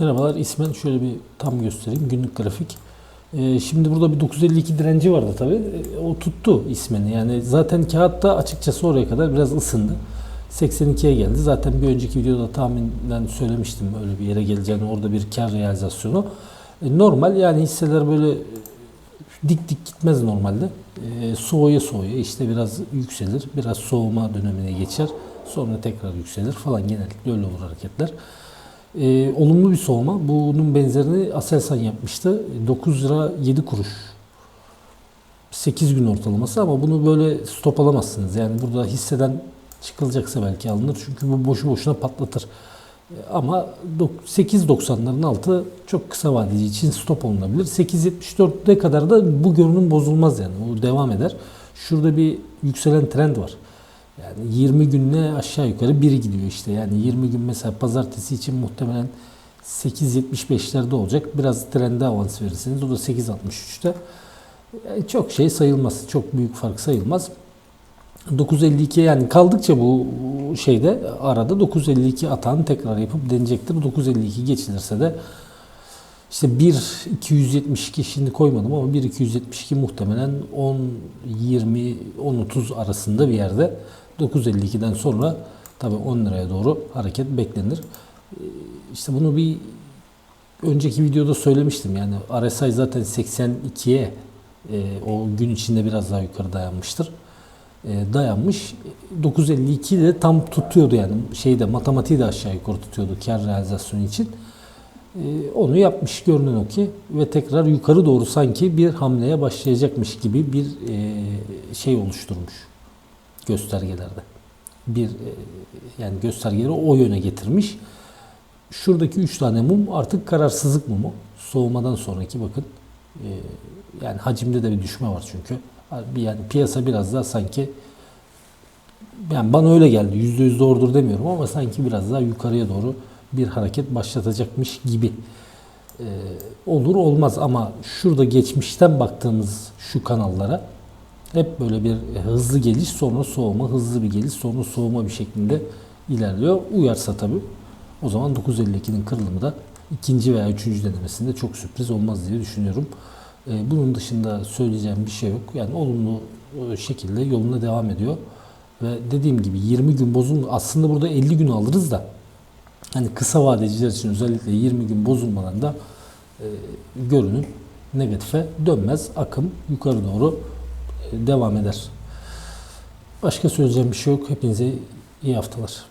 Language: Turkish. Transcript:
Merhabalar ismen şöyle bir tam göstereyim günlük grafik. Ee, şimdi burada bir 952 direnci vardı tabi. o tuttu ismini. Yani zaten kağıtta açıkçası oraya kadar biraz ısındı. 82'ye geldi. Zaten bir önceki videoda tahminen söylemiştim öyle bir yere geleceğini. Orada bir kar realizasyonu. E, normal yani hisseler böyle dik dik gitmez normalde. E, soğuya soğuya işte biraz yükselir. Biraz soğuma dönemine geçer. Sonra tekrar yükselir falan genellikle öyle olur hareketler. Ee, olumlu bir soğuma. Bunun benzerini Aselsan yapmıştı. 9 lira 7 kuruş. 8 gün ortalaması ama bunu böyle stop alamazsınız. Yani burada hisseden çıkılacaksa belki alınır. Çünkü bu boşu boşuna patlatır. Ee, Ama dok- 8.90'ların altı çok kısa vadeli için stop olunabilir. 8.74'e kadar da bu görünüm bozulmaz yani. O devam eder. Şurada bir yükselen trend var. Yani 20 günle aşağı yukarı biri gidiyor işte. Yani 20 gün mesela pazartesi için muhtemelen 8.75'lerde olacak. Biraz trende avans verirsiniz. O da 8.63'te. Yani çok şey sayılmaz. Çok büyük fark sayılmaz. 9.52 yani kaldıkça bu şeyde arada 9.52 atağını tekrar yapıp deneyecektir. 9.52 geçilirse de işte 1 272 şimdi koymadım ama 1 272 muhtemelen 10 20 10 30 arasında bir yerde 9.52'den sonra tabii 10 liraya doğru hareket beklenir. Ee, İşte bunu bir önceki videoda söylemiştim. Yani RSI zaten 82'ye e, o gün içinde biraz daha yukarı dayanmıştır. E, dayanmış. 9.52 de tam tutuyordu yani şeyde matematiği de aşağı yukarı tutuyordu kar realizasyonu için. Ee, onu yapmış görünen o ki ve tekrar yukarı doğru sanki bir hamleye başlayacakmış gibi bir e, şey oluşturmuş göstergelerde. Bir e, yani göstergeleri o yöne getirmiş. Şuradaki üç tane mum artık kararsızlık mumu. Soğumadan sonraki bakın e, yani hacimde de bir düşme var çünkü. Yani piyasa biraz daha sanki yani bana öyle geldi. Yüzde yüz doğrudur demiyorum ama sanki biraz daha yukarıya doğru bir hareket başlatacakmış gibi Ee, olur olmaz ama şurada geçmişten baktığımız şu kanallara hep böyle bir hızlı geliş sonra soğuma hızlı bir geliş sonra soğuma bir şeklinde ilerliyor. Uyarsa tabii o zaman 952'nin kırılımı da ikinci veya üçüncü denemesinde çok sürpriz olmaz diye düşünüyorum. Ee, bunun dışında söyleyeceğim bir şey yok. Yani olumlu e, şekilde yoluna devam ediyor. Ve dediğim gibi 20 gün bozulma aslında burada 50 gün alırız da hani kısa vadeciler için özellikle 20 gün bozulmadan da e, görünüm negatife dönmez. Akım yukarı doğru devam eder. Başka söyleyeceğim bir şey yok. Hepinize iyi haftalar.